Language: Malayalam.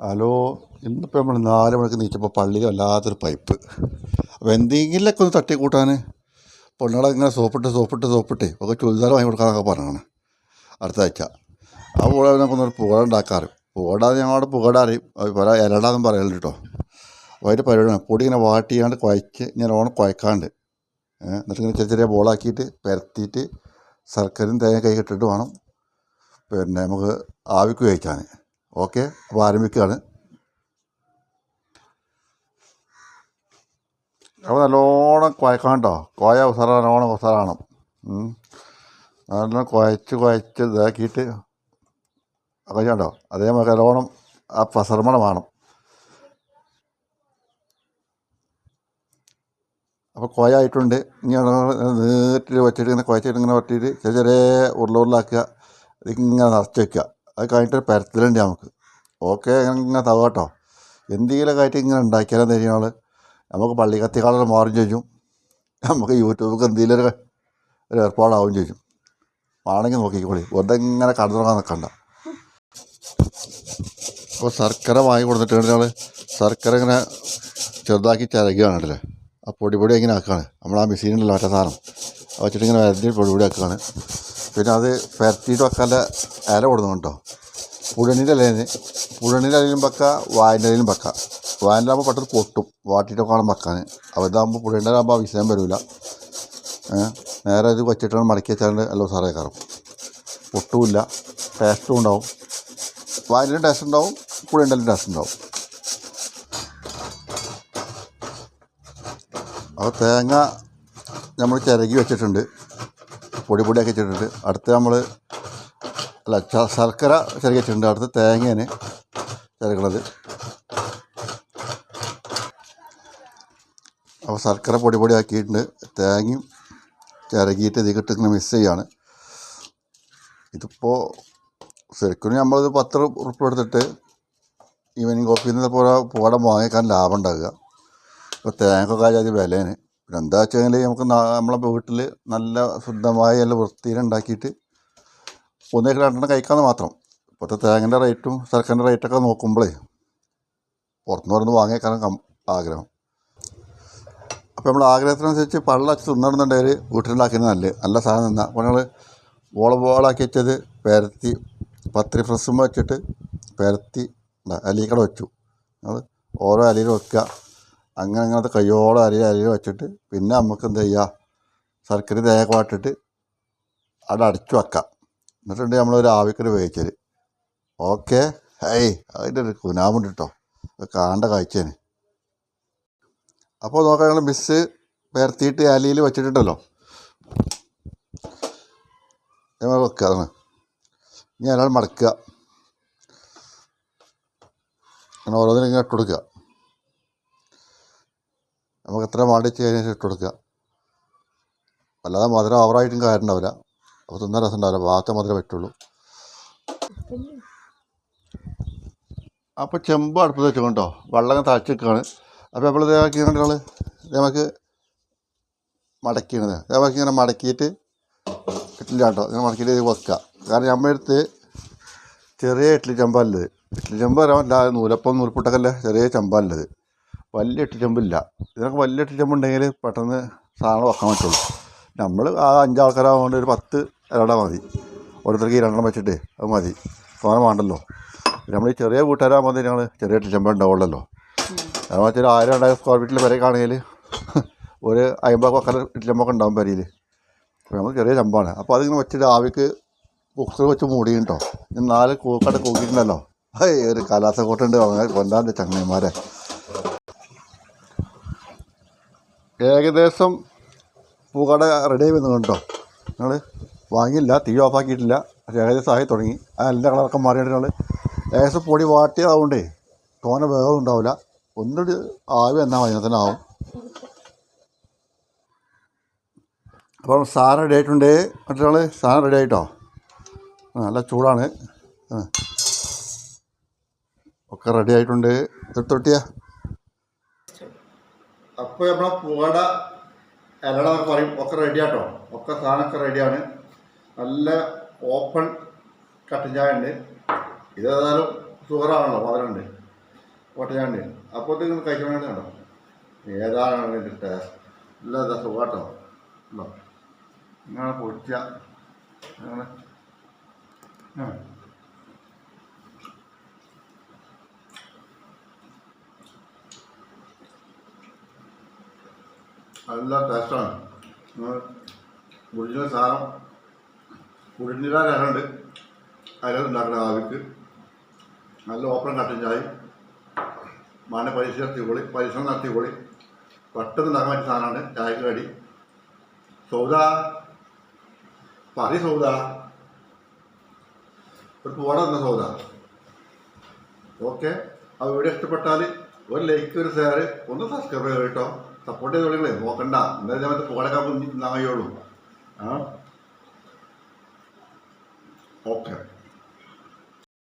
ഹലോ ഇന്നിപ്പോൾ നമ്മൾ നാല് മണിക്ക് നീച്ചപ്പോൾ പള്ളിയിൽ വല്ലാത്തൊരു പൈപ്പ്. അപ്പോൾ എന്തെങ്കിലുമൊക്കെ ഒന്ന് തട്ടി കൂട്ടാൻ പെണ്ണുങ്ങളെ ഇങ്ങനെ സോപ്പിട്ട് സോപ്പിട്ട് സോപ്പിട്ട് ഒക്കെ ചുരിദാർ വാങ്ങി കൊടുക്കാനൊക്കെ പറഞ്ഞാണ്. അടുത്ത ആഴ്ച. ആ പുഴ നമുക്കൊന്നൊരു പുകട ഉണ്ടാക്കാറ്. പുകട അറിയും. അത് പല ഇലടാന്നും പറയലുണ്ട് കേട്ടോ. അപ്പോൾ അതിന്റെ പരിപാടിയാണ് പൊടി ഇങ്ങനെ വാട്ടിയാണ്ട് കുഴച്ച് ഞാൻ ഓണം കുഴക്കാണ്ട് എന്നിട്ട് ഇങ്ങനെ ചെറിയ ചെറിയ ബോളാക്കിയിട്ട് പരത്തിയിട്ട് ശർക്കരയും തേങ്ങ കൈ ഇട്ടിട്ട് വേണം. പിന്നെ നമുക്ക് ആവിക്ക് കഴിക്കാൻ ഓക്കെ അപ്പോൾ ആരംഭിക്കുകയാണ് അപ്പോൾ നല്ലോണം കോയ കേട്ടോ. കോയ ഉസാറ നല്ലോണം ഉസാറാണം. നല്ലോണം കുഴച്ച് കുഴച്ച് ഇതാക്കിയിട്ട് കഴിഞ്ഞോ അതേമാതിരി നല്ലോണം ആ പസർമണം വേണം. അപ്പോൾ കുഴ ആയിട്ടുണ്ട്. ഇനി നീട്ടിൽ വെച്ചിട്ട് ഇങ്ങനെ കുഴച്ചിട്ട് ഇങ്ങനെ വെട്ടിയിട്ട് ചെറിയ ചെറിയ ഉരുള ഉരുളാക്കുക ഇതിങ്ങനെ നിറച്ച് വെക്കുക. അത് കഴിഞ്ഞിട്ട് പരത്തലുണ്ട് നമുക്ക്. ഓക്കെ ഇങ്ങനെ തവ കേട്ടോ. എന്തെങ്കിലുമൊക്കെ ആയിട്ട് ഇങ്ങനെ ഉണ്ടാക്കിയാലും തരുന്ന നമുക്ക് പള്ളി കത്തി കത്തിക്കാളെ മാറും ചെയ്യും നമുക്ക് യൂട്യൂബിൽ എന്തെങ്കിലും ഒരു ഒരു ഏർപ്പാടാവും ചെയ്യും ആണെങ്കിൽ നോക്കിക്കോളി. വെറുതെ ഇങ്ങനെ കടന്നുറങ്ങാൻ നിൽക്കണ്ട. അപ്പോൾ ശർക്കര വാങ്ങി കൊടുത്തിട്ട് ശർക്കര ഇങ്ങനെ ചെറുതാക്കി ചിരകുകയാണ് കേട്ടില്ലേ ആ പൊടി പൊടി ഇങ്ങനെ ആക്കുകയാണ് നമ്മൾ ആ മെഷീനിലുള്ള മറ്റേ സാധനം. വെച്ചിട്ട് ഇങ്ങനെ വരഞ്ഞ് പൊടി ആക്കുകയാണ് പിന്നെ അത് പരത്തിയിട്ട് വെക്കാൻ ഇല കൊടുക്കുന്നു കേട്ടോ. പുഴണിന്റെ ഇലയിൽ പുഴണിന്റെ ഇലയിലും വെക്കാം വായന്റെ ഇലയിലും വെക്കാം. വായന്റെ ആകുമ്പോൾ പെട്ടെന്ന് പൊട്ടും. വാട്ടിയിട്ടൊക്കെ വേണം വെക്കാൻ അപ്പോൾ ഇതാകുമ്പോൾ പുഴന്റെ ആകുമ്പോൾ ആ വിഷയം വരില്ല നേരെ ഇത് വെച്ചിട്ടാണ് മടക്കി വെച്ചാണ്ട് നല്ല സാറേ കയറും പൊട്ടുമില്ല ടേസ്റ്റും ഉണ്ടാവും. വായനിലും ടേസ്റ്റ് ഉണ്ടാവും പുഴേന്റെ ടേസ്റ്റ് ഉണ്ടാവും. അപ്പോൾ തേങ്ങ നമ്മൾ ചിരകി വെച്ചിട്ടുണ്ട്. പൊടി പൊടിയാക്കി വെച്ചിട്ടുണ്ട്. അടുത്ത് നമ്മൾ അല്ല ശർക്കര ചിരകി വെച്ചിട്ടുണ്ട്. അടുത്ത് തേങ്ങയാണ് ചിരകണത്. അപ്പോൾ ശർക്കര പൊടി പൊടിയാക്കിയിട്ടുണ്ട് തേങ്ങയും ചിരകിയിട്ട് ഇതിക്കിട്ട് ഇങ്ങനെ മിക്സ് ചെയ്യാണ്. ഇതിപ്പോൾ ശരിക്കും നമ്മളിത് പത്ത് ഉറുപ്പ് എടുത്തിട്ട് ഈവനിങ് കോഫിയിൽ നിന്ന് പോലെ വാങ്ങിക്കാൻ ലാഭം ഉണ്ടാകുക ഇപ്പോൾ തേങ്ങ കാലാതി വിലേന് പിന്നെ എന്താ വെച്ച് കഴിഞ്ഞാൽ നമുക്ക് നമ്മളെ വീട്ടിൽ നല്ല ശുദ്ധമായ നല്ല വൃത്തിയിൽ ഉണ്ടാക്കിയിട്ട് ഒന്നേക്ക് രണ്ടെണ്ണം കഴിക്കാമെന്ന് മാത്രം. ഇപ്പോഴത്തെ തേങ്ങന്റെ റേറ്റും ശർക്കരന്റെ റേറ്റൊക്കെ നോക്കുമ്പോഴേ പുറത്തുനിന്ന് പറഞ്ഞ് വാങ്ങിയേക്കാനും ആഗ്രഹം. അപ്പോൾ നമ്മൾ ആഗ്രഹത്തിനനുസരിച്ച് പള്ള തിന്നണമെന്നുണ്ടെങ്കിൽ വീട്ടിലുണ്ടാക്കുന്നത് നല്ല നല്ല സാധനം തിന്നാം. അപ്പോൾ ഞങ്ങൾ ബോള ബോളാക്കി വെച്ചത് പരത്തി പത്തിരി ഫ്രസ്സും വെച്ചിട്ട് പരത്തി അലീക്കട വെച്ചു. ഞങ്ങൾ ഓരോ അലിയിൽ വെക്കുക അങ്ങനെ അങ്ങനത്തെ കയ്യോളം അരി അരിയിൽ വെച്ചിട്ട് പിന്നെ നമുക്ക് എന്ത് ചെയ്യുക ശർക്കര തേങ്ങ വാട്ടിട്ട് അവിടെ അടച്ചു വെക്കാം. എന്നിട്ടുണ്ട് നമ്മളൊരു ആവിക്കര വേവിച്ചത് ഓക്കെ. ഏയ് അതിന്റെ ഒരു കുനാമുണ്ട് കേട്ടോ അത് കാണേണ്ട കാഴ്ചയാണ്. അപ്പോൾ നോക്കാം ഞങ്ങൾ മിസ് പരത്തിയിട്ട് അലിയിൽ വെച്ചിട്ടുണ്ടല്ലോ. ഞങ്ങൾ വെക്കുക അതാണ്. ഇനി അയാൾ മടക്കുക. അങ്ങനെ ഓരോന്നിനും ഇങ്ങനെ ഇട്ട് കൊടുക്കുക. നമുക്ക് എത്ര മാടിച്ച് കഴിഞ്ഞാൽ ഇട്ട് കൊടുക്കുക. അല്ലാതെ മധുരം ഓവറായിട്ടും കാര്യം അപ്പോൾ തിന്നാൻ രസം ഉണ്ടാവില്ല ഭാഗത്തെ മധുരം പറ്റുള്ളൂ. അപ്പോൾ ചെമ്പ് അടുപ്പത്ത് വെച്ചുകൊണ്ടോ വെള്ളം തളിച്ച് വെക്കുകയാണ് അപ്പോൾ നമ്മൾ ഇതേമാക്കി കണ്ടാൽ നമുക്ക് മടക്കിയത് ഇതേമാക്കി ഇങ്ങനെ മടക്കിയിട്ട് ഇഡ്ഡലി കേട്ടോ ഇങ്ങനെ മടക്കിയിട്ട് വെക്കുക കാരണം നമ്മുടെ അടുത്ത് ചെറിയ ഇഡ്ഡലി ചെമ്പല്ലത് ഇഡ്ഡലി ചെമ്പ് വരാൻ നൂലപ്പം നൂൽപ്പുട്ടൊക്കെ ചെറിയ ചെമ്പല്ലത് വലിയ ഇഡ്ഡലി ചെമ്പില്ല. ഇതിനൊക്കെ വലിയ ഇഡ്ഡലി ചെമ്പുണ്ടെങ്കിൽ പെട്ടെന്ന് സാധനം വെക്കാൻ പറ്റുള്ളൂ. നമ്മൾ ആ അഞ്ചാൾക്കാരാകൊണ്ട് ഒരു പത്ത് ഇരട മതി. ഓരോരുത്തർക്ക് രണ്ടെണ്ണം വെച്ചിട്ട് അത് മതി. സാധനം വേണ്ടല്ലോ. നമ്മൾ ഈ ചെറിയ വീട്ടുകാരാകുമ്പോൾ ഞങ്ങൾ ചെറിയ ഇഡ്ഡലി ചെമ്പ് ഉണ്ടാവുള്ളല്ലോ. കാരണം വെച്ചാൽ ആയിരം രണ്ടായിരം സ്ക്വയർ ഫീറ്റിൽ വരെ കാണുകയിൽ ഒരു അമ്പത് കൊക്കര ഇഡ്ഡലി ചെമ്പൊക്കെ ഉണ്ടാവും പരിയിൽ നമ്മൾ ചെറിയ ചെമ്പാണ്. അപ്പോൾ അതിങ്ങനെ വെച്ചിട്ട് ആവിക്ക് കുക്കർ വെച്ച് മൂടി കേട്ടോ നാല് കൂക്കട കൂക്കിയിട്ടുണ്ടല്ലോ. ഒരു കലാസ കൂട്ടുണ്ട്. കൊണ്ടാണ്ട് ചങ്ങന്മാരെ ഏകദേശം പൂക്കട റെഡി ആയി വന്നു കേട്ടോ ഞങ്ങൾ വാങ്ങിയില്ല തീ ഓഫാക്കിയിട്ടില്ല ഏകദേശം ആയി തുടങ്ങി. എല്ലാ കളറൊക്കെ മാറിയിട്ട് ഞങ്ങൾ ഏകദേശം പൊടി വാട്ടിയതാവുകൊണ്ടേ തോന വേഗം ഉണ്ടാവില്ല ഒന്നിട്ട് ആവി എന്നാൽ വൈകുന്നേരത്തിന് ആവും. അപ്പോൾ സാധനം റെഡി ആയിട്ടുണ്ട്. മറ്റൊരാൾ സാധനം റെഡി ആയിട്ടോ? നല്ല ചൂടാണ്. ഒക്കെ റെഡി ആയിട്ടുണ്ട്. എടുത്തൊട്ടിയാ അപ്പോൾ നമ്മളെ പുകട ഇലടൊക്കെ പറയും ഒക്കെ റെഡി ആട്ടോ. ഒക്കെ സാധനമൊക്കെ റെഡിയാണ് നല്ല ഓപ്പൺ കട്ടൻ ചായ ഉണ്ട്. ഇതേതായാലും ഷുഗറാണല്ലോ മധുരമുണ്ട് അപ്പോൾ നിങ്ങൾ കഴിക്കാൻ വേണ്ടി ഏതാണ് അതിന്റെ ടേസ്റ്റ് നല്ല ഇതാ സുഖാട്ടോ ഉണ്ടോ? ഇങ്ങനെ പൊടിച്ച അങ്ങനെ ഉം. നല്ല ടേസ്റ്റാണ്. ഒറിജിനൽ സാധനം ഉഴുന്നില രണ്ടുണ്ട് അതിലുണ്ടാക്കുന്ന ആവിക്ക്. നല്ല ഓപ്പൺ കട്ടൻ ചായ മാന്റെ പരീക്ഷ നടത്തിക്കോളി പരീക്ഷണം പൊളി പെട്ടെന്ന് ഉണ്ടാക്കാൻ പറ്റിയ സാധനമാണ് ചായക്ക് കടി. സൗദ പറ സൗദ. ഒരു പോട തന്ന സൗദ. ഓക്കെ. അപ്പോൾ വീഡിയോ ഇഷ്ടപ്പെട്ടാൽ ഒരു ലൈക്ക് ഒരു ഷെയർ ഒന്ന് സബ്സ്ക്രൈബ് ചെയ്യുക കേട്ടോ. സപ്പോർട്ട് ചെയ്ത് കളികളെ നോക്കണ്ട. എന്തായാലും മറ്റേ തിന്നാൻ കഴിയുള്ളൂ. ആ? ഓക്കെ.